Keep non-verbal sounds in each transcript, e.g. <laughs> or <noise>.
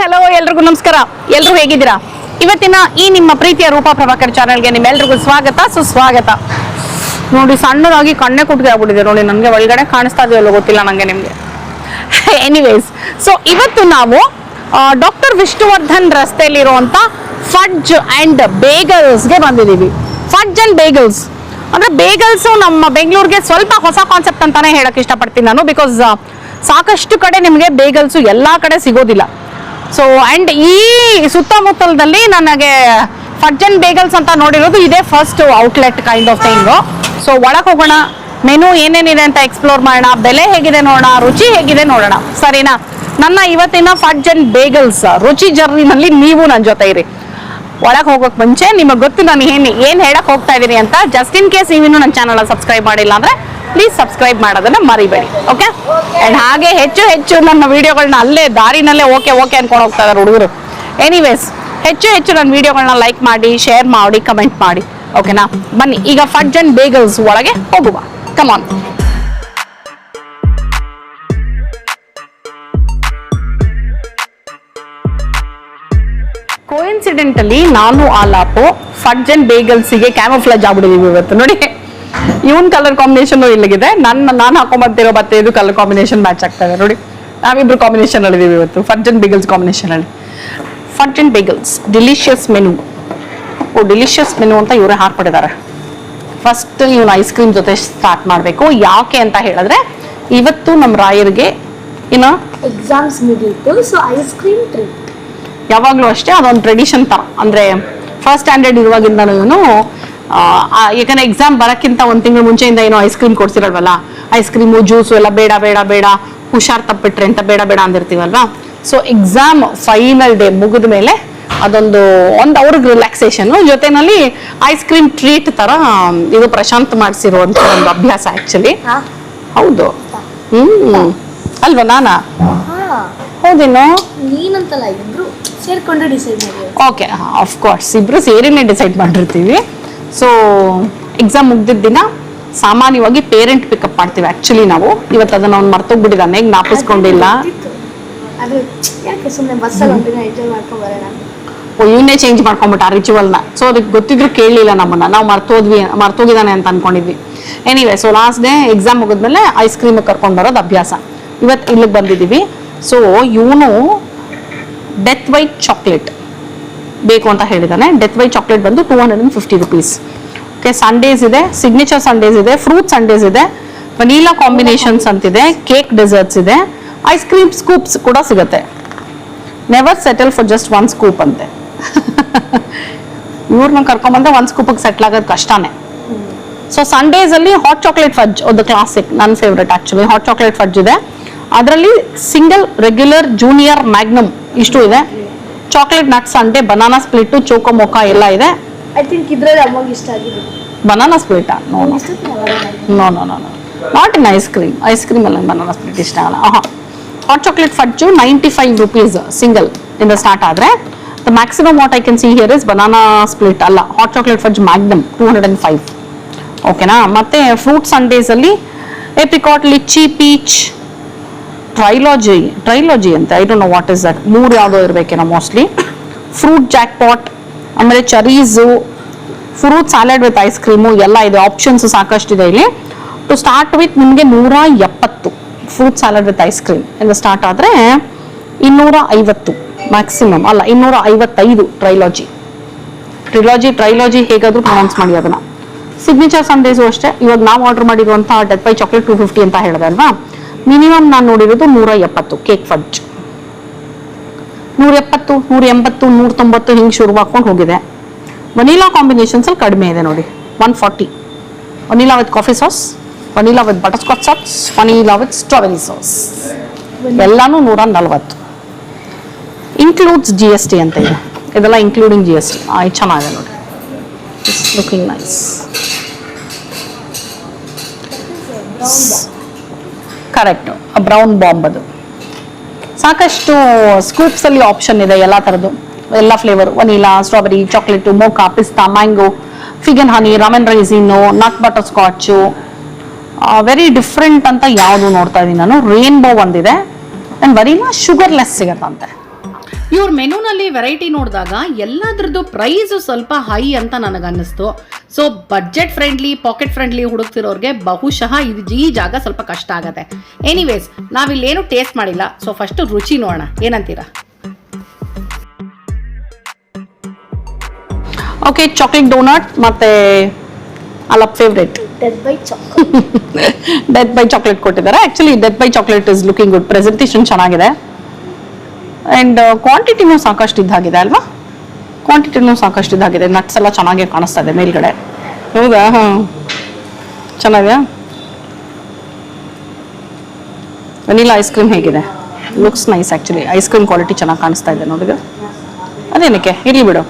Hello ಎಲ್ರಿಗೂ ನಮಸ್ಕಾರ. ಎಲ್ರು ಹೇಗಿದ್ದೀರಾ? ಇವತ್ತಿನ ಈ ನಿಮ್ಮ ಪ್ರೀತಿಯ ರೂಪ ಪ್ರಭಾಕರ್ ಚಾನಲ್ಗೆ ನಿಮ್ಮೆಲ್ರಿಗೂ ಸ್ವಾಗತ, ಸುಸ್ವಾಗತ. ನೋಡಿ, ಸಣ್ಣದಾಗಿ ಕಣ್ಣೆ ಆಗ್ಬಿಟ್ಟಿದೆ. ನೋಡಿ, ನನಗೆ ಒಳಗಡೆ ಕಾಣಿಸ್ತಾ ಇದೆಯಲ್ಲ ಗೊತ್ತಿಲ್ಲ ನನಗೆ ನಿಮಗೆ. ಎನಿವೇಸ್ ಸೊ ಇವತ್ತು ನಾವು ಡಾಕ್ಟರ್ ವಿಷ್ಣುವರ್ಧನ್ ರಸ್ತೆಯಲ್ಲಿರುವಂಥ ಫಡ್ಜ್ ಆ್ಯಂಡ್ ಬೇಗಲ್ಸ್ಗೆ ಬಂದಿದ್ದೀವಿ. ಫಡ್ಜ್ ಆ್ಯಂಡ್ ಬೇಗಲ್ಸ್ ಅಂದ್ರೆ ಬೇಗಲ್ಸ್ ನಮ್ಮ ಬೆಂಗಳೂರಿಗೆ ಸ್ವಲ್ಪ ಹೊಸ ಕಾನ್ಸೆಪ್ಟ್ ಅಂತಾನೆ ಹೇಳಕ್ ಇಷ್ಟಪಡ್ತೀನಿ ನಾನು ಬಿಕಾಸ್ ಸಾಕಷ್ಟು ಕಡೆ ನಿಮಗೆ ಬೇಗಲ್ಸು ಎಲ್ಲಾ ಕಡೆ ಸಿಗೋದಿಲ್ಲ. ಸೊ ಅಂಡ್ ಈ ಸುತ್ತಮುತ್ತಲದಲ್ಲಿ ನನಗೆ ಫಡ್ಜನ್ ಬೇಗಲ್ಸ್ ಅಂತ ನೋಡಿರೋದು ಇದೇ first outlet kind of thing so ಒಳಗೆ ಹೋಗೋಣ ಮೆನು ಏನೇನಿದೆ ಅಂತ ಎಕ್ಸ್ಪ್ಲೋರ್ ಮಾಡೋಣ, ಬೆಲೆ ಹೇಗಿದೆ ನೋಡೋಣ, ರುಚಿ ಹೇಗಿದೆ ನೋಡೋಣ. ಸರಿನಾ? ನನ್ನ ಇವತ್ತಿನ ಅಂಡ್ ಬೇಗಲ್ಸ್ ರುಚಿ ಜರ್ನಿನಲ್ಲಿ ನೀವು ನನ್ನ ಜೊತೆ ಇರಿ. ಒಳಗೆ ಹೋಗೋಕೆ ಮುಂಚೆ ನಿಮಗೆ ಗೊತ್ತು ನಾನು ಏನು ಏನು ಹೇಳಕ್ಕೆ ಹೋಗ್ತಾ ಇದ್ದೀನಿ ಅಂತ. ಜಸ್ಟ್ ಇನ್ ಕೇಸ್ ನೀವಿನ್ನೂ ನನ್ನ ಚಾನಲ್ ಸಬ್ಸ್ಕ್ರೈಬ್ ಮಾಡಿಲ್ಲ ಅಂದ್ರೆ ಪ್ಲೀಸ್ ಸಬ್ಸ್ಕ್ರೈಬ್ ಮಾಡೋದನ್ನ ಮರಿಬೇಡಿ ಓಕೆ ಅಂಡ್ ಹಾಗೆ ಹೆಚ್ಚು ಹೆಚ್ಚು ನನ್ನ ವಿಡಿಯೋಗಳನ್ನ ಅಲ್ಲೇ, ದಾರಿನಲ್ಲೇ ಓಕೆ ಓಕೆ ಅನ್ಕೊಂಡು ಹೋಗ್ತಾ ಇದಾರೆ ಹುಡುಗರು. ಎನಿವೇಸ್ ಹೆಚ್ಚು ಹೆಚ್ಚು ನನ್ನ ವಿಡಿಯೋಗಳನ್ನ ಲೈಕ್ ಮಾಡಿ ಶೇರ್ ಮಾಡಿ ಕಮೆಂಟ್ ಮಾಡಿ ಓಕೆನಾ ಬನ್ನಿ, ಈಗ ಫಡ್ಜ್ ಅಂಡ್ ಬೇಗಲ್ಸ್ ಒಳಗೆ ಹೋಗುವ. ಕಮಾನ್ ಕೋಇನ್ಸಿಡೆಂಟಲಿ ನಾನು ಆಲಾಪು ಫಡ್ಜ್ ಅಂಡ್ ಬೇಗಲ್ಸಿಗೆ ಕ್ಯಾಮೋಫ್ಲಾಜ್ ಆಗ್ಬಿಟ್ಟಿದ್ದೀವಿ ಇವತ್ತು, ನೋಡಿ. ಇವನ್ ಕಲರ್ ಕಾಂಬಿನೇಷನ್ ಇಲ್ಲಿಗಿದೆ. ನನ್ನ ನಾನು ಹಾಕೊಂಬರ್ತಿರೋ ಮತ್ತೆ ಇದು ಕಲರ್ ಕಾಂಬಿನೇಷನ್ ಮ್ಯಾಚ್ ಆಗ್ತದೆ. ನೋಡಿ ನಾವಿಬ್ರು ಕಾಂಬಿನೇಷನ್ ಅಲ್ಲಿ ಇದೀವಿ ಇವತ್ತು. ಫಂಕ್ಷನ್ ಬಿಗಲ್ಸ್ ಬೇಗಲ್ಸ್ ಕಾಂಬಿನೇಷನ್ ಅಲ್ಲಿ. ಫಡ್ಜ್ ಬಿಗಲ್ಸ್ ಡಿಲಿಷಿಯಸ್ ಮೆನು ಓ ಡಿಲಿಷಿಯಸ್ ಮೆನು ಅಂತ ಇವರೇ ಹಾಕ್ಬಿಟ್ಟಿದ್ದಾರೆ ಫಸ್ಟ್ ಇವನು ಐಸ್ ಕ್ರೀಮ್ ಜೊತೆ ಸ್ಟಾರ್ಟ್ ಮಾಡಬೇಕು. ಯಾಕೆ ಅಂತ ಹೇಳಿದ್ರೆ ಇವತ್ತು ನಮ್ಮ ರಾಯರಿಗೆ ಏನ ಎಕ್ಸಾಮ್ಸ್ ಮುಗಿಯಿತು ಸೊ ಐಸ್ ಕ್ರೀಮ್ ಟ್ರೀಟ್ ಯಾವಾಗಲೂ ಅಷ್ಟೇ ಅದೊಂದು ಟ್ರೆಡಿಷನ್ ತರ. ಅಂದ್ರೆ ಫಸ್ಟ್ ಸ್ಟ್ಯಾಂಡರ್ಡ್ ಇರುವಾಗಿಂದ ಇವನು ಯಾಕಂದ್ರೆ ಎಕ್ಸಾಮ್ ಬರೋಕ್ಕಿಂತ ಒಂದು ತಿಂಗಳು ಮುಂಚೆಯಿಂದ ಏನೋ ಐಸ್ ಕ್ರೀಮ್ ಕೊಡ್ಸಿರಲ್ವಲ್ಲ? ಐಸ್ ಕ್ರೀಮು ಜ್ಯೂಸು ಎಲ್ಲ ಬೇಡ ಬೇಡ ಬೇಡ. ಹುಷಾರ್ ತಪ್ಪಿಟ್ರೆ ಅಂತ ಬೇಡ ಬೇಡ ಅಂದಿರ್ತೀವಲ್ವಾ? ಸೊ ಎಕ್ಸಾಮ್ ಫೈನಲ್ ಡೇ ಮುಗಿದ ಮೇಲೆ ಅದೊಂದು ಒಂದು ಅವ್ರಿಗೆ ರಿಲ್ಯಾಕ್ಸೇಷನ್ ಜೊತೆನಲ್ಲಿ ಐಸ್ ಕ್ರೀಮ್ ಟ್ರೀಟ್ ತರ ಇದು ಪ್ರಶಾಂತ್ ಮಾಡಿಸಿರುವಂತ ಒಂದು ಅಭ್ಯಾಸ ಆಕ್ಚುಲಿ ಹೌದು. ಹ್ಮ್. ಅಲ್ವಾ ನಾನಾ? ಹೌದೇನೋ? ನೀನಂತಲ್ಲ ಇಬ್ರು ಸೇರ್ಕೊಂಡು ಡಿಸೈಡ್ ಮಾಡಿ ಓಕೆ ಆಫ್ ಕೋರ್ಸ್ ಇಬ್ರು ಸೇರಿನೇ ಡಿಸೈಡ್ ಮಾಡಿರ್ತೀವಿ. ಸೊ ಎಕ್ಸಾಮ್ ಮುಗ್ದಿದ್ದ ದಿನ ಸಾಮಾನ್ಯವಾಗಿ ಪೇರೆಂಟ್ ಪಿಕಪ್ ಮಾಡ್ತೀವಿ ಆಕ್ಚುಲಿ ನಾವು. ಇವತ್ತು ಅದನ್ನ ಅವ್ನು ಮರ್ತೋಗ್ಬಿಟ್ಟಿದ್ದಾನೆ ಜ್ಞಾಪಿಸ್ಕೊಂಡಿಲ್ಲ ಅದು ಯಾಕೆ ಸುಮ್ಮನೆ ಬಸ್ಸಲ್ಲಿ ಒಂದಿನ ಎಂಜಾಯ್ ಮಾಡ್ಕೊಂಡು ಬರೋಣ? ಓ ಇವನ್ನೇ ಚೇಂಜ್ ಮಾಡ್ಕೊಂಬಿಟ್ಟ ಆ ರಿಚುವಲ್ನ ಸೊ ಅದಕ್ಕೆ ಗೊತ್ತಿದ್ರು ಕೇಳಲಿಲ್ಲ ನಮ್ಮನ್ನ. ನಾವು ಮರ್ತೋದ್ವಿ ಮರ್ತೋಗಿದ್ದಾನೆ ಅಂತ ಅನ್ಕೊಂಡಿದ್ವಿ. Anyway so last day exam ಮುಗಿದ್ಮೇಲೆ ಐಸ್ ಕ್ರೀಮ್ ಕರ್ಕೊಂಡು ಬರೋದು ಅಭ್ಯಾಸ. ಇವತ್ತು ಇಲ್ಲಿಗೆ ಬಂದಿದ್ದೀವಿ. ಸೊ ಇವನು ಡೆತ್ ವೈಟ್ ಚಾಕ್ಲೇಟ್ ಬೇಕು ಅಂತ ಹೇಳಿದಾನೆ. ಡೆತ್ ವೈ ಚಾಕ್ಲೇಟ್ ಬಂದು two hundred and fifty rupees okay sundaes ಇದೆ ಸಿಗ್ನೇಚರ್ ಸಂಡೇಸ್ ಇದೆ ಫ್ರೂಟ್ ಸಂಡೇಸ್ ಇದೆ ವನೀಲಾ ಕಾಂಬಿನೇಷನ್ಸ್ ಅಂತಿದೆ ಕೇಕ್ ಡೆಸರ್ಟ್ಸ್ ಇದೆ ಐಸ್ ಕ್ರೀಮ್ ಸ್ಕೂಪ್ಸ್ ಕೂಡ ಸಿಗುತ್ತೆ. Never settle for just one scoop ಅಂತೆ. <laughs> ಇವ್ರನ್ನ ಕರ್ಕೊಂಬಂದ್ರೆ ಒಂದು ಸ್ಕೂಪಿಗೆ ಸೆಟ್ಲ್ ಆಗೋದು ಕಷ್ಟನೇ. ಸೊ ಸಂಡೇಸ್ ಅಲ್ಲಿ ಹಾಟ್ ಚಾಕ್ಲೇಟ್ ಫಜ್ ಒಂದು ಕ್ಲಾಸಿಕ್ ನನ್ನ favourite actually hot chocolate fudge ಇದೆ. ಅದರಲ್ಲಿ ಸಿಂಗಲ್ ರೆಗ್ಯುಲರ್ ಜೂನಿಯರ್ ಮ್ಯಾಗ್ನಮ್ ಇಷ್ಟು ಇದೆ. Chocolate nut sundae banana split choco mocha ಎಲ್ಲ ಇದೆ. ಐ ಥಿಂಕ್ ಇದ್ರಲ್ಲಿ ಅಮ್ಮಗೆ ಇಷ್ಟ ಆಗಿದೆ banana split no no no no no not in ice cream ice cream ಅಲ್ಲ ಬನಾನಾ ಸ್ಪ್ಲಿಟ್ ಇಷ್ಟ ಆಗಲ್ಲ ಹಾಂ hot chocolate fudge ninety five rupees single ಇಂದ ಸ್ಟಾರ್ಟ್ ಆದರೆ. The maximum what I can see here is banana split ಅಲ್ಲ. Hot chocolate fudge magnum two hundred and five ಓಕೆನಾ ಮತ್ತೆ fruit ಸಂಡೇಸಲ್ಲಿ apricot litchi peach trilogy trilogy ಅಂತ I don't know what is that ಮೂರು ಯಾವುದೋ ಇರಬೇಕೇನೋ mostly fruit jackpot ಆಮೇಲೆ cherries fruit salad with ice cream ಎಲ್ಲ ಇದೆ. ಆಪ್ಷನ್ಸ್ ಸಾಕಷ್ಟಿದೆ ಇಲ್ಲಿ. ಟು ಸ್ಟಾರ್ಟ್ ವಿತ್ ನಿಮಗೆ ನೂರ ಎಪ್ಪತ್ತು fruit salad with ice cream ಇಂದ ಸ್ಟಾರ್ಟ್ ಆದರೆ ಇನ್ನೂರ ಐವತ್ತು ಮ್ಯಾಕ್ಸಿಮಮ್ ಅಲ್ಲ, ಇನ್ನೂರ ಐವತ್ತೈದು ಟ್ರೈಲಾಜಿ ಟ್ರಿಲಾಜಿ ಟ್ರೈಲಾಜಿ ಹೇಗಾದರೂ ಪ್ರೊನೌನ್ಸ್ ಮಾಡಿ ಅದನ್ನು. ಸಿಗ್ನೇಚರ್ ಸಂಡೇಸು ಅಷ್ಟೇ. ಇವಾಗ ನಾವು ಆರ್ಡರ್ ಮಾಡಿರುವಂತಹ death by chocolate two fifty ಅಂತ ಹೇಳಿದೆ ಅಲ್ವಾ? ಮಿನಿಮಮ್ ನಾನು ನೋಡಿರೋದು ನೂರ ಎಪ್ಪತ್ತು ಕೇಕ್ ಫಡ್ಜ್ ನೂರ ಎಪ್ಪತ್ತು ನೂರ ಎಂಬತ್ತು ನೂರ ತೊಂಬತ್ತು ಹಿಂಗೆ ಶುರು ಮಾಡ್ಕೊಂಡು ಹೋಗಿದೆ. ವನಿಲಾ ಕಾಂಬಿನೇಷನ್ಸ್ ಅಲ್ಲಿ ಕಡಿಮೆ ಇದೆ ನೋಡಿ. One forty vanilla with coffee sauce vanilla with butterscotch sauce vanilla with strawberry sauce ಎಲ್ಲಾನು ನೂರ ನಲ್ವತ್ತು ಇನ್ಕ್ಲೂಡ್ಸ್ ಜಿ ಎಸ್ ಟಿ ಅಂತ ಇದೆ. ಇದೆಲ್ಲ ಇನ್ಕ್ಲೂಡಿಂಗ್ ಜಿ ಎಸ್ ಟಿ ಚೆನ್ನಾಗಿದೆ ನೋಡಿ. Looking nice correct. Brown bomb ಅದು. ಸಾಕಷ್ಟು ಸ್ಕೂಪ್ಸ್ ಅಲ್ಲಿ ಆಪ್ಷನ್ ಇದೆ ಎಲ್ಲ ಥರದ್ದು ಎಲ್ಲ flavour vanilla strawberry chocolate mocha ಪಿಸ್ತಾ mango fig and honey rum and raisin nut butterscotch very different ಅಂತ ಯಾವುದು ನೋಡ್ತಾ ಇದ್ದೀನಿ ನಾನು. ರೇನ್ಬೋ ಒಂದಿದೆ. ಆ್ಯಂಡ್ ವನಿಲಾ ಶುಗರ್ಲೆಸ್ ಸಿಗತ್ತಂತೆ. ಇವ್ರ ಮೆನುನಲ್ಲಿ ವೆರೈಟಿ ನೋಡಿದಾಗ ಎಲ್ಲದ್ರದ್ದು ಪ್ರೈಸು ಸ್ವಲ್ಪ ಹೈ ಅಂತ ನನಗನ್ನಿಸ್ತು. So budget friendly pocket friendly ಹುಡುಕ್ತಿರೋರಿಗೆ ಬಹುಶಃ ಇದು ಈ ಜಾಗ ಸ್ವಲ್ಪ ಕಷ್ಟ ಆಗುತ್ತೆ. ಎನಿವೇಸ್ ನಾವಿಲ್ಲೇನು ಟೇಸ್ಟ್ ಮಾಡಿಲ್ಲ. ಸೊ ಫಸ್ಟ್ ರುಚಿ ನೋಡೋಣ. ಏನಂತೀರಾ? ಓಕೆ ಚಾಕ್ಲೇಟ್ ಡೋನಟ್ ಮತ್ತೆ ಅಲ್ಲ favourite death by chocolate death by chocolate ಕೊಟ್ಟಿದ್ದಾರೆ. Actually death by chocolate is looking good presentation ಚೆನ್ನಾಗಿದೆ. ಆ್ಯಂಡ್ ಕ್ವಾಂಟಿಟಿನೂ ಸಾಕಷ್ಟು ಇದ್ದಾಗಿದೆ ಅಲ್ವಾ? ಕ್ವಾಂಟಿಟಿನೂ ಸಾಕಷ್ಟು ಇದ್ದಾಗಿದೆ. ನಟ್ಸ್ ಎಲ್ಲ ಚೆನ್ನಾಗಿ ಕಾಣಿಸ್ತಾ ಇದೆ ಮೇಲ್ಗಡೆ. ಹೌದಾ? ಹಾಂ. ಚೆನ್ನಾಗಿದೆಯಾ ವೆನಿಲಾ ಐಸ್ ಕ್ರೀಮ್ ಹೇಗಿದೆ? Looks nice actually ice cream quality ಚೆನ್ನಾಗಿ ಕಾಣಿಸ್ತಾ ಇದೆ ನೋಡಿದ್ರೆ. ಅದೇನಕ್ಕೆ? ಇರಲಿ ಬಿಡು.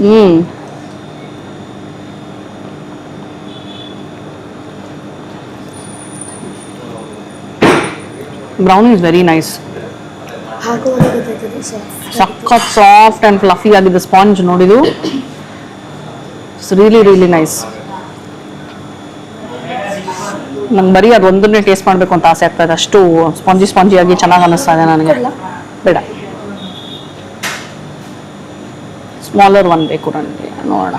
ಹ್ಞೂ ಬ್ರೌನ್ ಇಸ್ ವೆರಿ ನೈಸ್ ಹಾಕುವಾಗ ಗೊತ್ತಾಯ್ತದೆ ಸಾಫ್ಟ್ ಸಖತ್ ಸಾಫ್ಟ್ ಆ್ಯಂಡ್ ಫ್ಲಫಿ ಆಗಿದೆ ಸ್ಪಾಂಜ್ ನೋಡಿದು ಇಟ್ಸ್ ರಿಯಲಿ ರಿಯಲಿ ನೈಸ್ ನಂಗೆ ಬರೀ ಅದು ಒಂದನ್ನೇ ಟೇಸ್ಟ್ ಮಾಡಬೇಕು ಅಂತ ಆಸೆ ಆಗ್ತದೆ ಅಷ್ಟು ಸ್ಪಾಂಜಿ ಸ್ಪಾಂಜಿ ಆಗಿ ಚೆನ್ನಾಗಿ ಅನ್ನಿಸ್ತಾ ಇದೆ ನನಗೆ. ಕೊಡ್ಲಾ? ಬೇಡ. ಸ್ಮಾಲರ್ ಒನ್ ಬೇಕು ನನಗೆ ನೋಡೋಣ.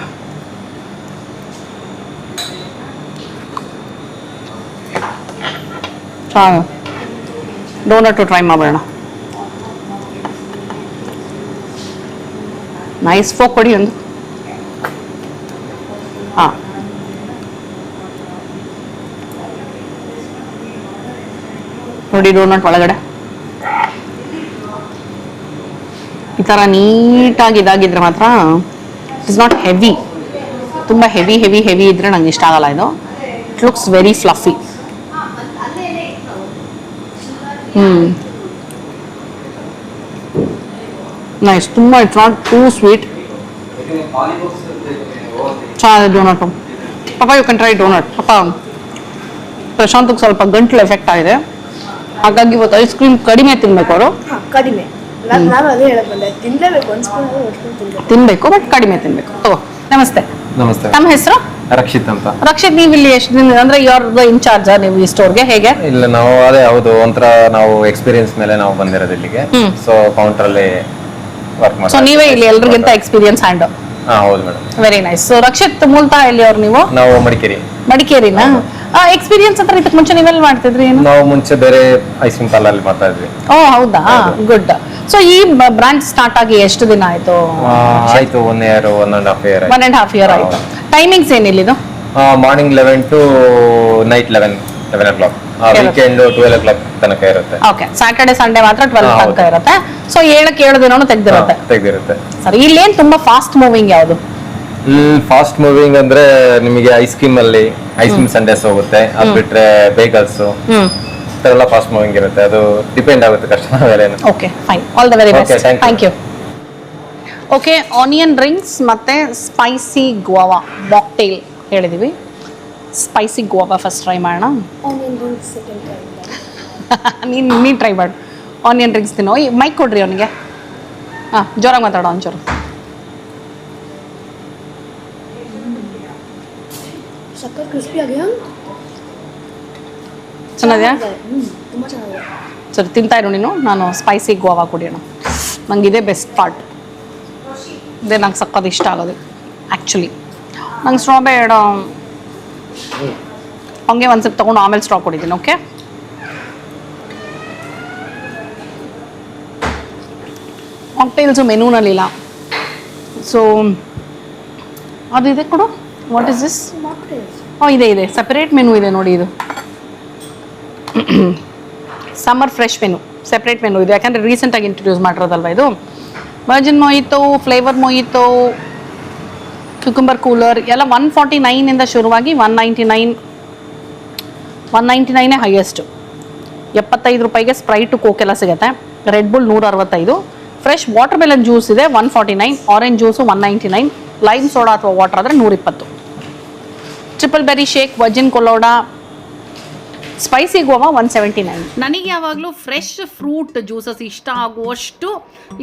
ಹಾಂ ಡೋನಟು ಟ್ರೈ ಮಾಡೋಣ ನೈಸ್ ಫೋಕ್ ಕೊಡಿ ಒಂದು. ಹಾಂ. ನೋಡಿ ಡೋನಟ್ ಒಳಗಡೆ. ಈ ಥರ ನೀಟಾಗಿ ಇದಾಗಿದ್ರೆ ಮಾತ್ರ ಇಟ್ಸ್ ನಾಟ್ ಹೆವಿ ತುಂಬ ಹೆವಿ ಹೆವಿ ಹೆವಿ ಇದ್ರೆ ನಂಗೆ ಇಷ್ಟ ಆಗಲ್ಲ ಇದು. ಇಟ್ ಲುಕ್ಸ್ ವೆರಿ ಫ್ಲಫಿ ಹ್ಞೂ ನೈಸ್ ತುಂಬ ಇಟ್ಸ್ ನಾಟ್ ಟೂ ಸ್ವೀಟ್ ಚೆನ್ನಾಗಿದೆ ಡೋನಟು ಪಾಪ ಯು ಕ್ಯಾನ್ ಟ್ರೈ ಡೋನಟ್ ಪಾಪ ಪ್ರಶಾಂತ್ಗೆ ಸ್ವಲ್ಪ ಗಂಟ್ಲು ಎಫೆಕ್ಟ್ ಆಗಿದೆ. ಹಾಗಾಗಿ ಇವತ್ತು ಐಸ್ ಕ್ರೀಮ್ ಕಡಿಮೆ ತಿನ್ಬೇಕು ಅವರು. ಹಾಂ ಕಡಿಮೆ. ನಾನು ನಾನು ಅದೇ ಹೇಳಕ್ ಬಂದೆ. ತಿನ್ಲೇಬೇಕು ಒಂದು ಸ್ಪೂನ್ ಹೊಡ್ಕೊಂಡು ತಿನ್ಬೇಕು ತಿನ್ಬೇಕು ಬಟ್ ಕಡಿಮೆ ತಿನ್ಬೇಕು. ತಗೋ ನಮಸ್ತೆ. ನಮಸ್ತೆ. ತಮ್ಮ ಹೆಸರು? ರಕ್ಷಿತ್ ಅಂತ. ರಕ್ಷಿತ್ ನೀವು ಇಲ್ಲಿ ಎಷ್ಟು ದಿನ ಅಂದ್ರೆ ಯಾರ್ ಇನ್ಚಾರ್ಜ್ ನೀವು ಈ ಸ್ಟೋರ್ಗೆ ಹೇಗೆ? ಇಲ್ಲ ನಾವು ಅದೇ ಹೌದು. ಒಂಥರ ನಾವು ಎಕ್ಸ್ಪೀರಿಯನ್ಸ್ ಮೇಲೆ ನಾವು ಬಂದಿರೋದು ಇಲ್ಲಿಗೆ. ಹ್ಮ್. ಸೊ ಕೌಂಟರ್ ಅಲ್ಲಿ ವರ್ಕ್ ಸೊ ನೀವೇ ಇಲ್ಲಿ ಎಲ್ರಿಗಿಂತ ಎಕ್ಸ್ಪೀರಿಯನ್ಸ್ ಹ್ಯಾಂಡ್ ಹಾ ಹೌದು madam very nice so Rakshit ಮೂಲತಃ ಇಲ್ಲಿ ಅವ್ರು ನೀವು? ನಾವು ಮಡಿಕೇರಿ. ಮಡಿಕೇರಿನ? ಎಕ್ಸ್ಪೀರಿಯನ್ಸ್ ಅಂತ ಇದಕ್ಕೆ ಮುಂಚೆ ನೀವೆಲ್ಲ ಮಾಡ್ತಿದ್ರಿ ಏನು? ನಾವು ಮುಂಚೆ ಬೇರೆ ಐಸ್ ಕ್ರೀಮ್ ಪಾರ್ಲರ್ ಅಲ್ಲಿ ಮಾಡ್ತಾ ಇದ್ವಿ. ಓ ಹೌದಾ? ಗುಡ್ ಸೊ ಈ ಬ್ರಾಂಚ್ ಸ್ಟಾರ್ಟ್ ಆಗಿ ಎಷ್ಟು ದಿನ ಆಯ್ತು? ಆಯ್ತು one year one and half year one and half year ಆಯ್ತು. Timings ಏನಿಲ್ಲಿದು morning eleven to night eleven eleven o'clock. Weekend twelve o'clock ತನಕ ಇರುತ್ತೆ. ಓಕೆ ಸ್ಯಾಟರ್ಡೆ ಸಂಡೇ ಮಾತ್ರ ಟ್ವೆಲ್ ತನಕ ಇರುತ್ತೆ. ಸೊ ಏಳಕ್ಕೆ ಏಳು ದಿನನೂ ತೆಗ್ದಿರುತ್ತೆ. ತೆಗ್ದಿರುತ್ತೆ. ಸರಿ ಇಲ್ಲೇನ್ ತುಂಬಾ ಫಾಸ್ಟ್ ಮೂವಿಂಗ್ ಯಾವುದು? ಫಾಸ್ಟ್ ಮೂವಿಂಗ್ ಅಂದ್ರೆ ನಿಮಗೆ ಐಸ್ ಕ್ರೀಮ್ ಅಲ್ಲಿ ಐಸ್ ಕ್ರೀಮ್ ಸಂಡೇಸ್ ಹೋಗುತ್ತೆ. ಅದ್ ಬಿಟ್ರೆ ಬೇಗಲ್ಸ್ ಹ್ಮ್ ಫಾಸ್ಟ್ ಮೂವಿಂಗ್ ಇರುತ್ತೆ. ಅದು ಡಿಪೆಂಡ್ ಆಗುತ್ತೆ ಕಸ್ಟಮರ್ <laughs> ಮೇಲೆ. Okay fine all the very Okay, best thank you okay onion rings ಮತ್ತೆ ಸ್ಪೈಸಿ ಗೋವಾ ಮಾಕ್ಟೇಲ್ ಹೇಳಿದೀವಿ. ಸ್ಪೈಸಿ ಗೋವಾ ಫಸ್ಟ್ ಟ್ರೈ ಮಾಡೋಣ. ಆನಿಯನ್ ರಿಂಗ್ ಸೆಕೆಂಡ್ ಟೈಮ್ ನೀನು ನೀನು ಟ್ರೈ ಮಾಡು. ಆನಿಯನ್ ರಿಂಗ್ಸ್ ತಿನ್ನೋ. ಈ ಮೈಕ್ ಕೊಡ್ರಿ ಅವನಿಗೆ. ಹಾಂ ಜೋರಾಗಿ ಮಾತಾಡೋ ಒಂಚೂರು. ಸಕ್ಕರ್ ಕ್ರಿಸ್ಪಿ ಆಗಿಯಾ? ಚೆನ್ನಾಗಿದೆ. ಸರಿ ತಿಂತಾ ಇರು ನೀನು. ನಾನು ಸ್ಪೈಸಿ ಗೋವಾ ಕುಡಿಯೋಣ ನಂಗೆ ಇದೇ ಬೆಸ್ಟ್ ಪಾರ್ಟ್ ಇದೇ ನಂಗೆ ಸಕ್ಕದ ಇಷ್ಟ ಆಗೋದು ಆ್ಯಕ್ಚುಲಿ ನಂಗೆ ಸ್ಟ್ರಾ ಬೇಡ. ಹಂಗೆ ಒಂದು ಸ್ವಲ್ಪ ತೊಗೊಂಡು ಆಮೇಲೆ ಸ್ಟ್ರಾ ಕೊಡಿದ್ದೀನಿ ಓಕೆ ಕಾಕ್ಟೈಲ್ಸು ಮೆನೂನಲ್ಲಿಲ್ಲ. ಸೊ ಅದು ಇದೆ ಕೊಡು. ವಾಟ್ ಇಸ್ ದಿಸ್ ಓ ಇದೆ ಇದೆ. ಸೆಪರೇಟ್ ಮೆನು ಇದೆ ನೋಡಿ ಇದು. Summer fresh menu separate menu ಇದು. ಯಾಕಂದರೆ ರೀಸೆಂಟಾಗಿ ಇಂಟ್ರೊಡ್ಯೂಸ್ ಮಾಡಿರೋದಲ್ವ ಇದು? Virgin mojito flavour mojito cucumber cooler ಎಲ್ಲ ಒನ್ ಫಾರ್ಟಿ ನೈನಿಂದ ಶುರುವಾಗಿ one ninety nine one ninety ನೈನೇ highest ಎಪ್ಪತ್ತೈದು ರೂಪಾಯಿಗೆ ಸ್ಪ್ರೈಟು ಕೋಕೆಲ್ಲ ಸಿಗುತ್ತೆ. ರೆಡ್ ಬುಲ್ ನೂರ ಅರವತ್ತೈದು ಫ್ರೆಶ್ ವಾಟರ್ ಮೆಲನ್ ಜ್ಯೂಸ್ ಇದೆ one forty nine orange juice one ninety nine lime soda ಅಥವಾ ವಾಟರ್ ಆದರೆ ನೂರಿಪ್ಪತ್ತು. Triple berry shake virgin colada spicy Goa one seventy nine ನನಗೆ ಯಾವಾಗಲೂ ಫ್ರೆಶ್ ಫ್ರೂಟ್ ಜ್ಯೂಸಸ್ ಇಷ್ಟ ಆಗುವಷ್ಟು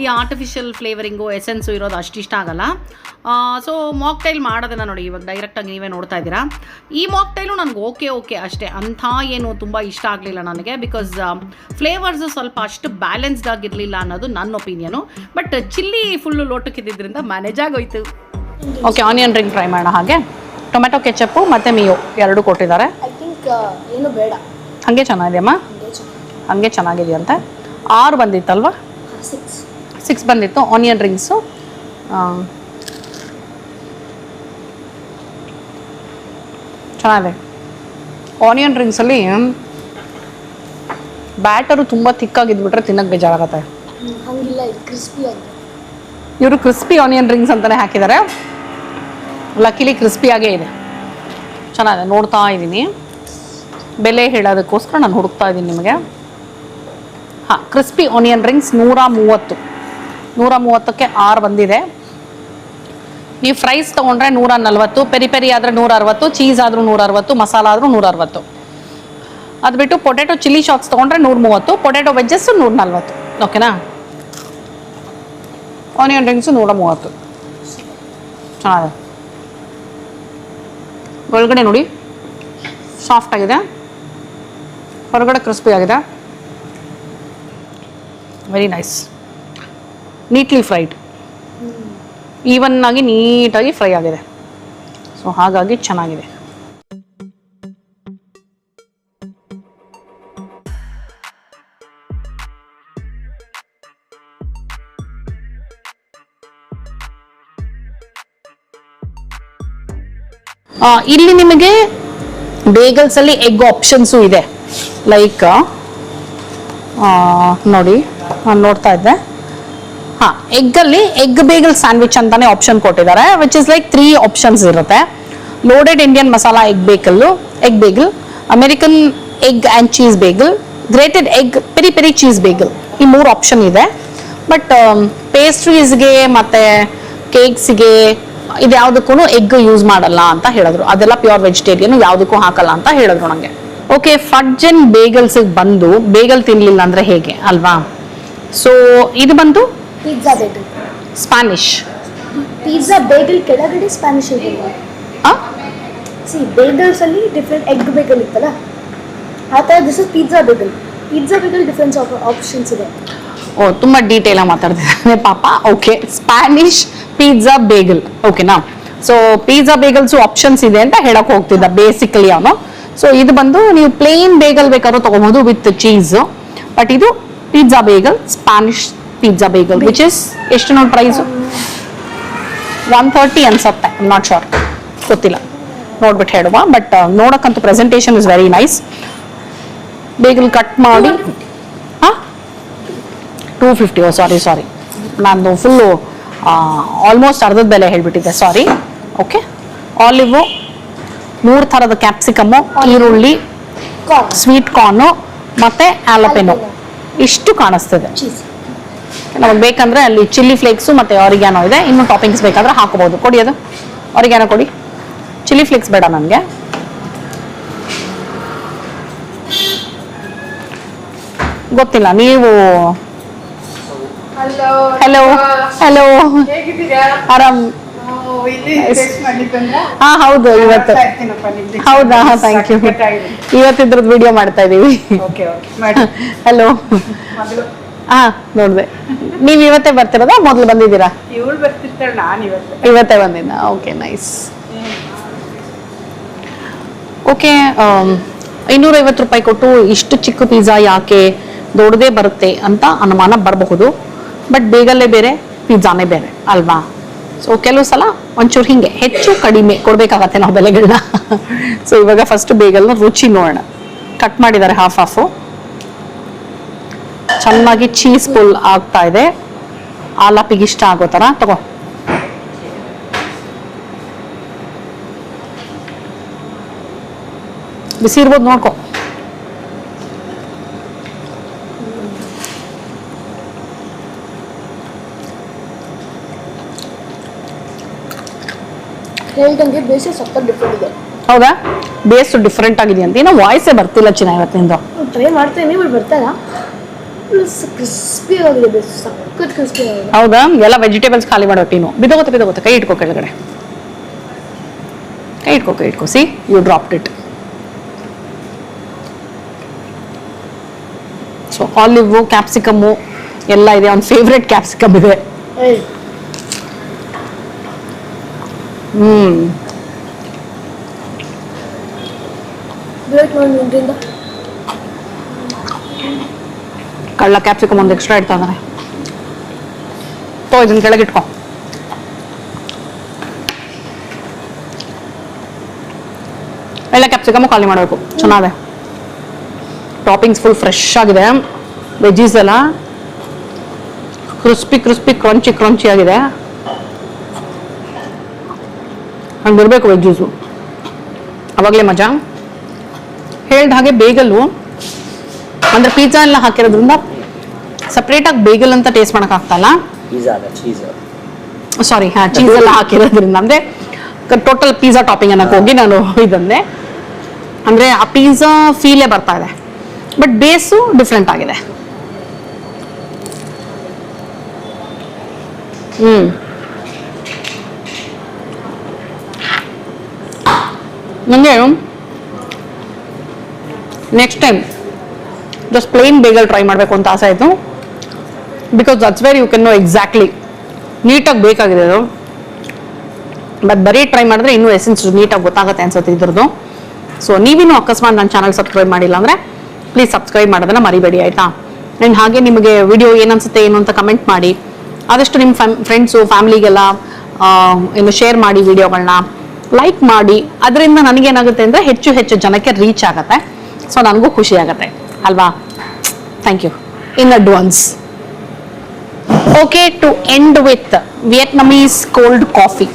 ಈ ಆರ್ಟಿಫಿಷಿಯಲ್ ಫ್ಲೇವರಿಂಗು ಎಸೆನ್ಸು ಇರೋದು ಅಷ್ಟು ಇಷ್ಟ ಆಗಲ್ಲ. ಸೊ ಮಾಕ್ಟೈಲ್ ಮಾಡೋದನ್ನ ನೋಡಿ ಇವಾಗ ಡೈರೆಕ್ಟಾಗಿ ನೀವೇ ನೋಡ್ತಾ ಇದ್ದೀರಾ? ಈ ಮಾಕ್ಟೈಲು ನನಗೆ ಓಕೆ ಓಕೆ ಅಷ್ಟೇ. ಅಂಥ ಏನು ತುಂಬ ಇಷ್ಟ ಆಗಲಿಲ್ಲ ನನಗೆ ಬಿಕಾಸ್ ಫ್ಲೇವರ್ಸು ಸ್ವಲ್ಪ ಅಷ್ಟು ಬ್ಯಾಲೆನ್ಸ್ಡ್ ಆಗಿರಲಿಲ್ಲ ಅನ್ನೋದು ನನ್ನ ಒಪಿನಿಯನು ಬಟ್ ಚಿಲ್ಲಿ ಫುಲ್ಲು ಲೋಟಕ್ಕಿದ್ದರಿಂದ ಮ್ಯಾನೇಜ್ ಆಗೋಯ್ತು. ಓಕೆ ಆನಿಯನ್ ರಿಂಗ್ ಟ್ರೈ ಮಾಡೋಣ ಹಾಗೆ. ಟೊಮೆಟೊ ಕೆಚಪ್ಪು ಮತ್ತು ಮಿಯೋ ಎರಡು ಕೊಟ್ಟಿದ್ದಾರೆ. ಏನು ಬೇಡ. ಹಾಗೆ ಚೆನ್ನಾಗಿದೆಯಮ್ಮ? ಹಂಗೆ ಚೆನ್ನಾಗಿ ಹಂಗೆ ಚೆನ್ನಾಗಿದೆಯಂತೆ. ಆರು ಬಂದಿತ್ತಲ್ವಾ? ಸಿಕ್ಸ್ ಬಂದಿತ್ತು ಆನಿಯನ್ ರಿಂಗ್ಸು ಚೆನ್ನಾಗಿದೆ. ಆನಿಯನ್ ರಿಂಗ್ಸಲ್ಲಿ ಬ್ಯಾಟರು ತುಂಬ ತಿಕ್ಕಾಗಿದ್ಬಿಟ್ರೆ ತಿನ್ನಕ್ಕೆ ಬೇಜಾರಾಗತ್ತೆ. ಇವರು ಕ್ರಿಸ್ಪಿ ಆನಿಯನ್ ರಿಂಗ್ಸ್ ಅಂತಲೇ ಹಾಕಿದ್ದಾರೆ. ಲಕ್ಕಿಲಿ ಕ್ರಿಸ್ಪಿಯಾಗೇ ಇದೆ. ಚೆನ್ನಾಗಿದೆ ನೋಡ್ತಾ ಇದ್ದೀನಿ. ಬೆಲೆ ಹೇಳೋದಕ್ಕೋಸ್ಕರ ನಾನು ಹುಡುಕ್ತಾ ಇದ್ದೀನಿ ನಿಮಗೆ. ಹಾಂ ಕ್ರಿಸ್ಪಿ ಆನಿಯನ್ ರಿಂಗ್ಸ್ ನೂರ ಮೂವತ್ತು. ನೂರ ಮೂವತ್ತಕ್ಕೆ ಆರು ಬಂದಿದೆ. ನೀವು ಫ್ರೈಸ್ ತೊಗೊಂಡ್ರೆ ನೂರ ನಲ್ವತ್ತು, ಪೆರಿ ಪೆರಿ ಆದರೆ ನೂರ ಅರವತ್ತು ಚೀಸ್ ಆದರೂ ನೂರ ಅರವತ್ತು, ಮಸಾಲ ಆದರೂ ನೂರ ಅರವತ್ತು. ಅದು ಬಿಟ್ಟು ಪೊಟೆಟೊ ಚಿಲ್ಲಿ ಶಾಕ್ಸ್ ತೊಗೊಂಡ್ರೆ ನೂರ ಮೂವತ್ತು ಪೊಟೆಟೊ ವೆಜ್ಜಸ್ಸು ನೂರ ನಲ್ವತ್ತು. ಓಕೆನಾ? ಆನಿಯನ್ ರಿಂಗ್ಸು ನೂರ ಮೂವತ್ತು. ಚೆನ್ನಾಗಿದೆ. ಒಳಗಡೆ ನೋಡಿ. ಸಾಫ್ಟ್ ಆಗಿದೆ. ಹೊರಗಡೆ ಕ್ರಿಸ್ಪಿ ಆಗಿದೆ. Very nice neatly fried even ಆಗಿ ನೀಟಾಗಿ ಫ್ರೈ ಆಗಿದೆ. ಸೊ ಹಾಗಾಗಿ ಚೆನ್ನಾಗಿದೆ. ಇಲ್ಲಿ ನಿಮಗೆ ಬೇಗಲ್ಸ್ ಅಲ್ಲಿ ಎಗ್ ಆಪ್ಷನ್ಸು ಇದೆ. ಲೈಕ್ ನೋಡಿ, ನಾನು ನೋಡ್ತಾ ಇದ್ದೆ. ಹಾ ಎಗ್ ಅಲ್ಲಿ ಎಗ್ ಬೇಗಲ್ ಸ್ಯಾಂಡ್ವಿಚ್ ಅಂತಾನೆ ಆಪ್ಷನ್ ಕೊಟ್ಟಿದ್ದಾರೆ which is like three options ಇರುತ್ತೆ. Loaded Indian masala egg bagel egg bagel American egg and cheese bagel grated egg peri peri cheese bagel ಈ ಮೂರು ಆಪ್ಷನ್ ಇದೆ. ಬಟ್ ಪೇಸ್ಟ್ರೀಸ್ಗೆ ಮತ್ತೆ ಕೇಕ್ಸ್ಗೆ ಇದ್ಯಾವುದಕ್ಕೂ ಎಗ್ ಯೂಸ್ ಮಾಡಲ್ಲ ಅಂತ ಹೇಳಿದ್ರು. ಅದೆಲ್ಲ ಪ್ಯೂರ್ ವೆಜಿಟೇರಿಯನ್ ಯಾವುದಕ್ಕೂ ಹಾಕಲ್ಲ ಅಂತ ಹೇಳಿದ್ರು ನನಗೆ ಓಕೆ ಫಡ್ಜ್ ಅಂಡ್ ಬೇಗಲ್ಸಿಗೆ ಬಂದು ಬೇಗಲ್ ತಿನ್ನಲಿಲ್ಲ ಅಂದರೆ ಹೇಗೆ? ಅಲ್ವಾ? ಸೊ ಇದು ಬಂದು? Pizza bagel Spanish pizza bagel ಕೆಳಗಡೆ ಸ್ಪ್ಯಾನಿಷ್ ಇದೆ. ಆ? ಸಿ ಬೇಗಲ್ಸ್ ಅಲ್ಲಿ ಡಿಫ್ರೆಂಟ್ ಎಗ್ ಬೇಗಲ್ ಇತ್ತಲ್ಲ? ಆ ಥರ this is pizza bagel pizza bagel different options ಇದೆ. ಓ ತುಂಬ ಡೀಟೇಲ್ ಆಗಿ ಮಾತಾಡ್ತಿದ್ದಾನೆ ಪಾಪ. ಓಕೆ ಸ್ಪ್ಯಾನಿಷ್ ಪಿಜ್ಜಾ ಬೇಗಲ್ ಓಕೆನಾ ಸೊ ಪಿಜ್ಜಾ ಬೇಗಲ್ಸು ಆಪ್ಷನ್ಸ್ ಇದೆ ಅಂತ ಹೇಳಕ್ ಹೋಗ್ತಿದ್ದ ಬೇಸಿಕಲಿ ಅವನು. ಸೊ ಇದು ಬಂದು ನೀವು ಪ್ಲೇನ್ ಬೇಗಲ್ ಬೇಕಾದ್ರೂ ತಗೋಬಹುದು ವಿತ್ ಚೀಸ್ ಬಟ್ ಇದು pizza bagel Spanish pizza bagel which is ಎಷ್ಟು ನೋಡಿ ಪ್ರೈಸು ಒನ್ ತರ್ಟಿ ಅನ್ಸತ್ತೆ ನಾಟ್ ಶೋರ್ ಗೊತ್ತಿಲ್ಲ. ನೋಡ್ಬಿಟ್ಟು ಹೇಳುವ. But ನೋಡಕ್ಕಂತೂ presentation is very nice bagel cut ಮಾಡಿ ಹಾಂ ಟೂ ಫಿಫ್ಟಿ ಓ ಸಾರಿ ಸಾರಿ ನಾನು ಫುಲ್ಲು ಆಲ್ಮೋಸ್ಟ್ ಅರ್ಧದ ಬೆಲೆ ಹೇಳಿಬಿಟ್ಟಿದ್ದೆ. ಸಾರಿ ಓಕೆ ಆಲಿವು ಮೂರು ಥರದ ಕ್ಯಾಪ್ಸಿಕಮ್ಮು ಈರುಳ್ಳಿ ಕಾರ್ನ್ ಸ್ವೀಟ್ ಕಾರ್ನು ಮತ್ತು ಆಲಪೆನು ಇಷ್ಟು ಕಾಣಿಸ್ತದೆ. ನಮಗೆ ಬೇಕಂದ್ರೆ ಅಲ್ಲಿ ಚಿಲ್ಲಿ ಫ್ಲೇಕ್ಸು ಮತ್ತು ಆರಿಗ್ಯಾನೋ ಇದೆ. ಇನ್ನು ಟಾಪಿಂಗ್ಸ್ ಬೇಕಾದ್ರೆ ಹಾಕಬಹುದು ಕೊಡಿ ಅದು. ಆರಿಗ್ಯಾನೋ ಕೊಡಿ. ಚಿಲ್ಲಿ ಫ್ಲೇಕ್ಸ್ ಬೇಡ ನನಗೆ ಗೊತ್ತಿಲ್ಲ ನೀವು ಹಲೋ ಹಲೋ ಆರಾಮ್ ನಾವು ಇಲ್ಲಿ ಟೇಸ್ಟ್ ಮಾಡ್ಲಿಕ್ಕಂದ್ರ ಹಾ ಹೌದು ಇವತ್ತು. ಹೌದಾ? Thank you. ಇವತ್ತಿದ್ರದ್ದು ವಿಡಿಯೋ ಮಾಡ್ತಾ ಇದೀವಿ. ಹಲೋ ಹಾ ನೋಡ್ದೆ. ನೀವು ಇವತ್ತೇ ಬರ್ತಿರೋದಾ? ಮೊದಲು ಬಂದಿದ್ದೀರಾ? ಇವತ್ತು. ಬಂದಿದ್ದ ಓಕೆ ನೈಸ್ ಓಕೆ ಐನೂರೈವತ್ತು ರೂಪಾಯಿ ಕೊಟ್ಟು ಇಷ್ಟು ಚಿಕ್ಕ ಪಿಜ್ಜಾ ಯಾಕೆ ದೊಡ್ಡದೇ ಬರುತ್ತೆ ಅಂತ ಅನುಮಾನ ಬರಬಹುದು. ಬಟ್ ಬೇಗಲ್ಲೇ ಬೇರೆ ಪಿಜ್ಜಾನೇ ಬೇರೆ ಅಲ್ವಾ? ಸೊ ಕೆಲವು ಸಲ ಒಂಚೂರು ಹಿಂಗೆ ಹೆಚ್ಚು ಕಡಿಮೆ ಕೊಡಬೇಕಾಗತ್ತೆ ನಾವು ಬೆಲೆಗಳನ್ನ ಸೊ ಇವಾಗ ಫಸ್ಟ್ ಬೇಗಲ್ನ ರುಚಿ ನೋಡೋಣ. ಕಟ್ ಮಾಡಿದ್ದಾರೆ ಹಾಫ್ ಹಾಫು ಚೆನ್ನಾಗಿ ಚೀಸ್ ಫುಲ್ ಆಗ್ತಾ ಇದೆ. ಆಲಾಪಿಗೆ ಇಷ್ಟ ಆಗೋ ಥರ ತಗೋ. ಬಿಸಿ ಇರ್ಬೋದು ನೋಡ್ಕೊ. ಹೇಳ್ದಂಗೆ ಬೇಸಿಸ್ ಸ್ವಲ್ಪ ಡಿಫ್ರೆಂಟ್ ಇದೆ. ಹೌದಾ? ಬೇಸ್ ಡಿಫ್ರೆಂಟ್ ಆಗಿದೆಯಂತ ಏನೋ ವಾಯ್ಸೇ ಬರ್ತಿಲ್ಲ ಚಿನ್ನ ಇವತ್ತಿಂದು. ಟ್ರೈ ಮಾಡ್ತೇನೆ ಬಟ್ ಪ್ಲಸ್ ಕ್ರಿಸ್ಪಿ ಆಗಿದೆ ಬೇಸ್ ಸಖತ್ ಕ್ರಿಸ್ಪಿ ಆಗಿದೆ. ಹೌದಾ? ಎಲ್ಲ ವೆಜಿಟೇಬಲ್ಸ್ ಖಾಲಿ ಮಾಡ್ಬೇಕು ನೀನು ಬಿದೋಗುತ್ತೆ ಬಿದೋಗುತ್ತೆ. ಕೈ ಇಟ್ಕೋ ಕೆಳಗಡೆ. ಕೈ ಇಟ್ಕೋ ಕೈ ಇಟ್ಕೋ. See you dropped it so olive capsicum ಎಲ್ಲ ಇದೆ. ಅವ್ನ ಫೇವ್ರೆಟ್ ಕ್ಯಾಪ್ಸಿಕಮ್ ಇದೆ. ಏಯ್ ಹ್ಮ್ ಬ್ರೇಕ್ ಮಾಡಿ ನಿಂತಿಂದ ಕಳ್ಳ ಕ್ಯಾಪ್ಸಿಕಮ್ ಒಂದು ಎಕ್ಸ್ಟ್ರಾ ಇಡ್ತಾ ಇದ್ದಾನೆ ತೋ ಇದನ್ನ ಕೆಳಗಿಟ್ಕೋ ಎಲ್ಲ ಕ್ಯಾಪ್ಸಿಕಮ್ ಖಾಲಿ ಮಾಡಬೇಕು. ಚೆನ್ನಾಗಿದೆ ಟಾಪಿಂಗ್ಸ್ ಫುಲ್ ಫ್ರೆಶ್ ಆಗಿದೆ. ವೆಜ್ಜೀಸ್ ಎಲ್ಲ ಕ್ರಿಸ್ಪಿ ಕ್ರಿಸ್ಪಿ ಕ್ರಂಚಿ ಕ್ರಂಚಿ ಆಗಿದೆ. ಹಂಗೆ ಬರಬೇಕು ಜ್ಯೂಸು ಅವಾಗಲೇ ಮಜಾ? ಹೇಳ್ದ ಹಾಗೆ ಬೇಗಲ್ಲು ಅಂದರೆ ಪಿಜ್ಜಾ ಎಲ್ಲ ಹಾಕಿರೋದ್ರಿಂದ ಸಪ್ರೇಟಾಗಿ ಬೇಗಲ್ ಅಂತ ಟೇಸ್ಟ್ ಮಾಡೋಕ್ಕಾಗ್ತಲ್ಲ. ಸಾರಿ ಹಾಂ ಚೀಸ್ ಎಲ್ಲ ಹಾಕಿರೋದ್ರಿಂದ. ಅಂದರೆ ಟೋಟಲ್ ಪಿಜ್ಜಾ ಟಾಪಿಂಗ್ ಅನ್ನೋಕೆ ಹೋಗಿ ನಾನು ಇದಂದೆ ಅಂದರೆ ಆ ಪಿಜ್ಜಾ ಫೀಲೇ ಬರ್ತಾ ಇದೆ. ಬಟ್ ಬೇಸು ಡಿಫ್ರೆಂಟ್ ಆಗಿದೆ. ಹ್ಮ್. ನನಗೆ next time just plain bagel try ಮಾಡಬೇಕು ಅಂತ ಆಸೆ ಆಯಿತು. Because that's where you can know exactly ನೀಟಾಗಿ ಬೇಕಾಗಿದೆ ಅದು. ಬಟ್ ಬರೀ ಟ್ರೈ ಮಾಡಿದ್ರೆ ಇನ್ನೂ ಎಸೆನ್ಸ್ ನೀಟಾಗಿ ಗೊತ್ತಾಗುತ್ತೆ ಅನ್ಸುತ್ತೆ ಇದ್ರದ್ದು. ಸೊ ನೀವಿನ್ನೂ ಅಕಸ್ಮಾತ್ ನನ್ನ ಚಾನಲ್ ಸಬ್ಸ್ಕ್ರೈಬ್ ಮಾಡಿಲ್ಲ ಅಂದರೆ ಪ್ಲೀಸ್ ಸಬ್ಸ್ಕ್ರೈಬ್ ಮಾಡೋದನ್ನ ಮರಿಬೇಡಿ, ಆಯಿತಾ? ಆ್ಯಂಡ್ ಹಾಗೆ ನಿಮಗೆ ವಿಡಿಯೋ ಏನನ್ಸುತ್ತೆ ಏನು ಅಂತ ಕಮೆಂಟ್ ಮಾಡಿ. ಆದಷ್ಟು ನಿಮ್ಮ ಫ್ಯಾಮ್ ಫ್ರೆಂಡ್ಸು ಫ್ಯಾಮಿಲಿಗೆಲ್ಲ ಏನು ಶೇರ್ ಮಾಡಿ ವಿಡಿಯೋಗಳನ್ನ ಲೈಕ್ ಮಾಡಿ ಅದರಿಂದ ನನಗೇನಾಗುತ್ತೆ ಅಂದರೆ ಹೆಚ್ಚು ಹೆಚ್ಚು ಜನಕ್ಕೆ ರೀಚ್ ಆಗುತ್ತೆ. ಸೊ ನನಗೂ ಖುಷಿ ಆಗುತ್ತೆ. ಅಲ್ವಾ? Thank you in advance okay to end with Vietnamese cold coffee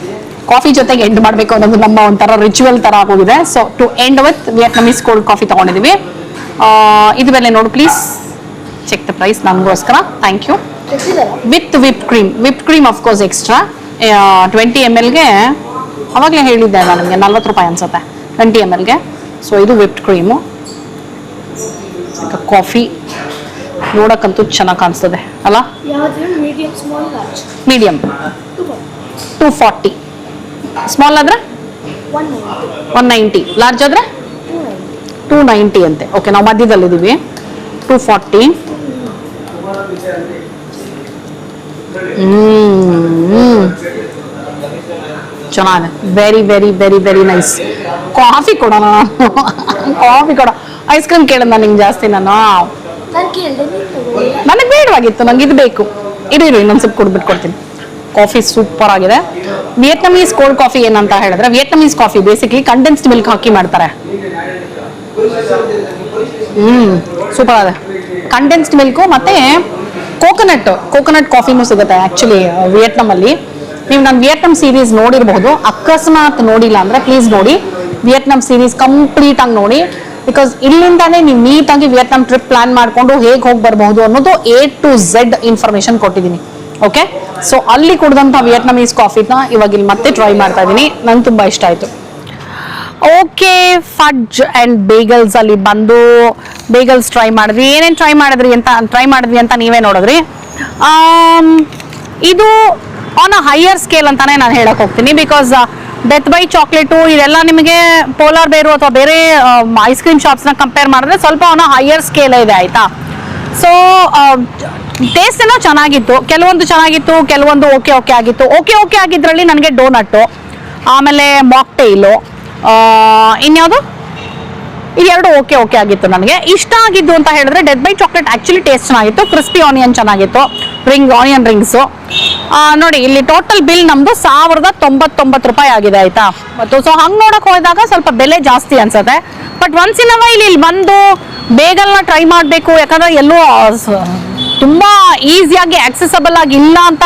coffee ಜೊತೆಗೆ ಎಂಡ್ ಮಾಡಬೇಕು ಅನ್ನೋದು ನಮ್ಮ ಒಂಥರ ರಿಚುವಲ್ ಥರ ಆಗೋಗಿದೆ. So to end with Vietnamese cold coffee ತೊಗೊಂಡಿದ್ದೀವಿ ಇದು ಮೇಲೆ ನೋಡು ಪ್ಲೀಸ್ ಚೆಕ್ ದ ಪ್ರೈಸ್ ನನಗೋಸ್ಕರ. Thank you with whip cream whip cream of course extra twenty M ಎಲ್ಗೆ ಅವಾಗಲೇ ಹೇಳಿದ್ದೆ ನಾನು ನಿಮಗೆ ನಲ್ವತ್ತು ರೂಪಾಯಿ ಅನ್ಸುತ್ತೆ ಟ್ವೆಂಟಿ ಎಂ ಎಲ್ಗೆ ಸೊ ಇದು ವಿಪ್ಡ್ ಕ್ರೀಮು ಕಾಫಿ ನೋಡಕ್ಕಂತೂ ಚೆನ್ನಾಗಿ ಕಾಣಿಸ್ತದೆ ಅಲ್ಲ? ಮೀಡಿಯಮ್ ಟೂ ಫಾರ್ಟಿ ಸ್ಮಾಲ್ ಆದರೆ? ಒನ್ ನೈಂಟಿ ಲಾರ್ಜ್ ಆದರೆ? ಟೂ ನೈಂಟಿ ಅಂತೆ. ಓಕೆ ನಾವು ಮಧ್ಯದಲ್ಲಿದ್ದೀವಿ ಟೂ ಫಾರ್ಟಿ ಚೆನ್ನಾಗಿದೆ very very very very nice coffee ಕೊಡೋಣ ಕಾಫಿ ಕೊಡೋ. ಐಸ್ ಕ್ರೀಮ್ ಕೇಳೋಣ ನಿಂಗೆ ಜಾಸ್ತಿ ನಾನು? ನನಗೆ ಬೇಡವಾಗಿತ್ತು ನಂಗೆ ಇದು ಬೇಕು. ಇರು ಇರು ಇನ್ನೊಂದು ಸ್ವಲ್ಪ ಕುಡ್ಬಿಟ್ಟು ಕೊಡ್ತೀನಿ ಕಾಫಿ ಸೂಪರ್ ಆಗಿದೆ. ವಿಯಟ್ನಮೀಸ್ ಕೋಲ್ಡ್ ಕಾಫಿ ಏನಂತ ಹೇಳಿದ್ರೆ Vietnamese coffee basically condensed milk ಹಾಕಿ ಮಾಡ್ತಾರೆ. ಹ್ಮ್ ಸೂಪರ್ ಅದ ಕಂಡೆನ್ಸ್ಡ್ ಮಿಲ್ಕು ಮತ್ತೆ ಕೋಕೋನಟ್ ಕೋಕೋನಟ್ ಕಾಫಿನೂ ಸಿಗುತ್ತೆ ಆಕ್ಚುಲಿ ವಿಯೆಟ್ನಾಮಲ್ಲಿ. ಅಲ್ಲಿ ನೀವು ನಾನು ವಿಯೆಟ್ನಾಮ್ ಸೀರೀಸ್ ನೋಡಿರಬಹುದು. ಅಕಸ್ಮಾತ್ ನೋಡಿಲ್ಲ ಅಂದ್ರೆ ಪ್ಲೀಸ್ ನೋಡಿ. ವಿಯೆಟ್ನಾಮ್ ಸೀರೀಸ್ ಕಂಪ್ಲೀಟ್ ಆಗಿ ನೋಡಿ. ಬಿಕಾಸ್ ಇಲ್ಲಿಂದಾನೇ ನೀವು ನೀಟಾಗಿ ವಿಯಟ್ನಾಮ್ ಟ್ರಿಪ್ ಪ್ಲಾನ್ ಮಾಡಿಕೊಂಡು ಹೇಗೆ ಹೋಗಿ ಬರಬಹುದು ಅನ್ನೋದು ಎ ಟು ಝೆಡ್ ಇನ್ಫಾರ್ಮೇಷನ್ ಕೊಟ್ಟಿದ್ದೀನಿ. ಓಕೆ ಸೊ ಅಲ್ಲಿ ಕುಡ್ದಂಥ ವಿಯಟ್ನಾಮೀಸ್ ಕಾಫಿನ ಇವಾಗ ಇಲ್ಲಿ ಮತ್ತೆ ಟ್ರೈ ಮಾಡ್ತಾ ಇದ್ದೀನಿ. ನಂಗೆ ತುಂಬ ಇಷ್ಟ ಆಯಿತು. ಓಕೆ ಫಡ್ಜ್ ಆ್ಯಂಡ್ ಬೇಗಲ್ಸ್ ಅಲ್ಲಿ ಬಂದು ಬೇಗಲ್ಸ್ ಟ್ರೈ ಮಾಡಿದ್ರಿ. ಏನೇನು ಟ್ರೈ ಮಾಡಿದ್ರಿ ಅಂತ ಟ್ರೈ ಮಾಡಿದ್ವಿ ಅಂತ ನೀವೇ ನೋಡಿದ್ರಿ. ಇದು ಆನ್ ಅ ಹೈಯರ್ ಸ್ಕೇಲ್ ಅಂತಾನೆ ನಾನು ಹೇಳಕ್ ಹೋಗ್ತೀನಿ ಬಿಕಾಸ್ ಡೆತ್ ಬೈ ಚಾಕ್ಲೇಟು ಇದೆಲ್ಲ ನಿಮಗೆ ಪೋಲಾರ್ ಬೇರು ಅಥವಾ ಬೇರೆ ಐಸ್ ಕ್ರೀಮ್ ಶಾಪ್ಸ್ನ ಕಂಪೇರ್ ಮಾಡಿದ್ರೆ ಸ್ವಲ್ಪ ಆನ್ ಅ ಹೈಯರ್ ಸ್ಕೇಲ್ ಇದೆ ಆಯ್ತಾ? ಸೊ ಟೇಸ್ಟ್ ಏನೋ ಚೆನ್ನಾಗಿತ್ತು. ಕೆಲವೊಂದು ಚೆನ್ನಾಗಿತ್ತು, ಕೆಲವೊಂದು ಓಕೆ ಓಕೆ ಆಗಿತ್ತು. ಓಕೆ ಓಕೆ ಆಗಿದ್ರಲ್ಲಿ ನನಗೆ ಡೋನಟ್ಟು ಆಮೇಲೆ ಮಾಕ್ಟೈಲು ಇನ್ಯಾವುದು? ಇದೆರಡು ಓಕೆ ಓಕೆ ಆಗಿತ್ತು ನನಗೆ ಇಷ್ಟ ಆಗಿದ್ದು ಅಂತ ಹೇಳಿದ್ರೆ dead by chocolate actually taste ಚೆನ್ನಾಗಿತ್ತು. ಕ್ರಿಸ್ಪಿ ಆನಿಯನ್ ಚೆನ್ನಾಗಿತ್ತು. ರಿಂಗ್ ಆನಿಯನ್ ರಿಂಗ್ಸು ನೋಡಿ, ಇಲ್ಲಿ ಟೋಟಲ್ ಬಿಲ್ ನಮ್ದು ಸಾವಿರದ ತೊಂಬತ್ತೊಂಬತ್ತು ರೂಪಾಯಿ ಆಗಿದೆ ಆಯ್ತಾ? ಮತ್ತು ಸೊ ಹಂಗೆ ನೋಡಕ್ ಹೋದಾಗ ಸ್ವಲ್ಪ ಬೆಲೆ ಜಾಸ್ತಿ ಅನ್ಸುತ್ತೆ. ಬಟ್ ಒನ್ಸ್ ಇನ್ ಅವ ಇಲ್ಲಿ ಬಂದು ಬೇಗಲ್ನ ಟ್ರೈ ಮಾಡಬೇಕು. ಯಾಕಂದ್ರೆ ಎಲ್ಲೂ ತುಂಬಾ ಈಸಿಯಾಗಿ ಆಕ್ಸೆಸಬಲ್ ಆಗಿ ಇಲ್ಲ ಅಂತ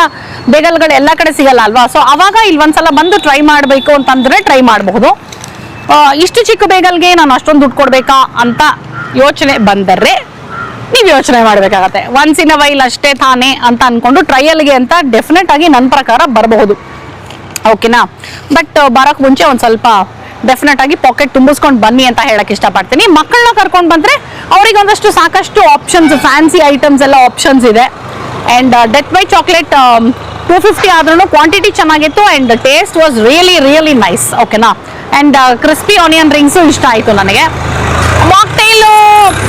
ಬೇಗಲ್ಗಳು ಎಲ್ಲ ಕಡೆ ಸಿಗಲ್ಲ ಅಲ್ವಾ? ಸೊ ಅವಾಗ ಇಲ್ಲಿ ಒಂದ್ಸಲ ಬಂದು ಟ್ರೈ ಮಾಡಬೇಕು ಅಂತಂದ್ರೆ ಟ್ರೈ ಮಾಡಬಹುದು. ಇಷ್ಟು ಚಿಕ್ಕ ಬೇಗಲ್ಗೆ ನಾನು ಅಷ್ಟೊಂದು ದುಡ್ಡು ಕೊಡ್ಬೇಕಾ ಅಂತ ಯೋಚನೆ ಬಂದರೆ ನೀವು ಯೋಚನೆ ಮಾಡಬೇಕಾಗತ್ತೆ. ಒನ್ಸ್ ಇನ್ ಅ ವೈಲ್ ಅಷ್ಟೇ ತಾನೇ ಅಂತ ಅನ್ಕೊಂಡು ಟ್ರಯಲ್ಗೆ ಅಂತ ಡೆಫಿನೆಟ್ ಆಗಿ ನನ್ನ ಪ್ರಕಾರ ಬರಬಹುದು. ಓಕೆನಾ ಬಟ್ ಬರೋಕ್ಕೆ ಮುಂಚೆ ಒಂದು ಸ್ವಲ್ಪ ಡೆಫಿನೆಟ್ ಆಗಿ ಪಾಕೆಟ್ ತುಂಬಿಸ್ಕೊಂಡು ಬನ್ನಿ ಅಂತ ಹೇಳಕ್ ಇಷ್ಟಪಡ್ತೀನಿ. ಮಕ್ಕಳನ್ನ ಕರ್ಕೊಂಡು ಬಂದ್ರೆ ಅವ್ರಿಗೆ ಒಂದಷ್ಟು ಸಾಕಷ್ಟು ಆಪ್ಷನ್ಸ್ ಫ್ಯಾನ್ಸಿ ಐಟಮ್ಸ್ ಎಲ್ಲ ಆಪ್ಷನ್ಸ್ ಇದೆ. And death by chocolate two fifty ಆದ್ರೂ ಕ್ವಾಂಟಿಟಿ ಚೆನ್ನಾಗಿತ್ತು and taste was really really nice ಓಕೆನಾ ಆ್ಯಂಡ್ ಕ್ರಿಸ್ಪಿ ಆನಿಯನ್ ರಿಂಗ್ಸು ಇಷ್ಟ ಆಯಿತು ನನಗೆ. ಮಾಕ್ಟೈಲು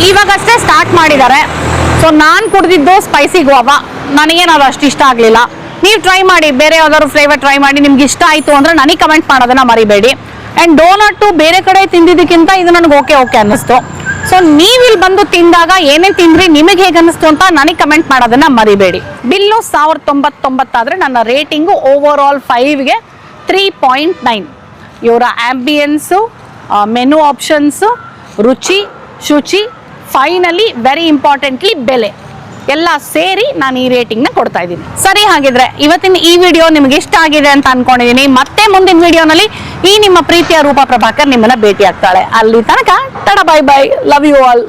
ಇವಾಗಷ್ಟೇ ಸ್ಟಾರ್ಟ್ ಮಾಡಿದ್ದಾರೆ. ಸೊ ನಾನು ಕುಡಿದಿದ್ದು ಸ್ಪೈಸಿ ಗೋವಾ ನನಗೇನು ಅದು ಅಷ್ಟು ಇಷ್ಟ ಆಗಲಿಲ್ಲ. ನೀವು ಟ್ರೈ ಮಾಡಿ, ಬೇರೆ ಯಾವ್ದಾದ್ರು ಫ್ಲೇವರ್ ಟ್ರೈ ಮಾಡಿ, ನಿಮ್ಗೆ ಇಷ್ಟ ಆಯಿತು ಅಂದರೆ ನನಗೆ ಕಮೆಂಟ್ ಮಾಡೋದನ್ನ ಮರಿಬೇಡಿ. ಆ್ಯಂಡ್ ಡೋನಟ್ಟು ಬೇರೆ ಕಡೆ ತಿಂದಿದ್ದಕ್ಕಿಂತ ಇದು ನನಗೆ ಓಕೆ ಓಕೆ ಅನ್ನಿಸ್ತು. ಸೊ ನೀವು ಇಲ್ಲಿ ಬಂದು ತಿಂದಾಗ ಏನೇ ತಿಂದ್ರಿ, ನಿಮಗೆ ಹೇಗೆ ಅನಿಸ್ತು ಅಂತ ನನಗೆ ಕಮೆಂಟ್ ಮಾಡೋದನ್ನ ಮರಿಬೇಡಿ. ಬಿಲ್ಲು ಸಾವಿರದ ತೊಂಬತ್ತೊಂಬತ್ತಾದರೆ ನನ್ನ ರೇಟಿಂಗು ಓವರ್ ಆಲ್ ಫೈವ್ಗೆ ತ್ರೀ ಪಾಯಿಂಟ್ ನೈನ್ ಇವರ ಆ್ಯಂಬಿಯನ್ಸು ಮೆನು ಆಪ್ಷನ್ಸು ರುಚಿ, ಶುಚಿ ಫೈನಲಿ ವೆರಿ ಇಂಪಾರ್ಟೆಂಟ್ಲಿ ಬೆಲೆ. ಎಲ್ಲ ಸೇರಿ ನಾನು ಈ ರೇಟಿಂಗ್ನ ಕೊಡ್ತಾ ಇದ್ದೀನಿ. ಸರಿ ಹಾಗಿದ್ರೆ, ಇವತ್ತಿನ ಈ ವಿಡಿಯೋ ನಿಮ್ಗೆ ಇಷ್ಟ ಆಗಿದೆ ಅಂತ ಅನ್ಕೊಂಡಿದ್ದೀನಿ ಮತ್ತೆ ಮುಂದಿನ ವಿಡಿಯೋನಲ್ಲಿ ಈ ನಿಮ್ಮ ಪ್ರೀತಿಯ ರೂಪ ಪ್ರಭಾಕರ್ ನಿಮ್ಮನ್ನ ಭೇಟಿ ಆಗ್ತಾಳೆ ಅಲ್ಲಿ ತನಕ ತಡ bye bye love you all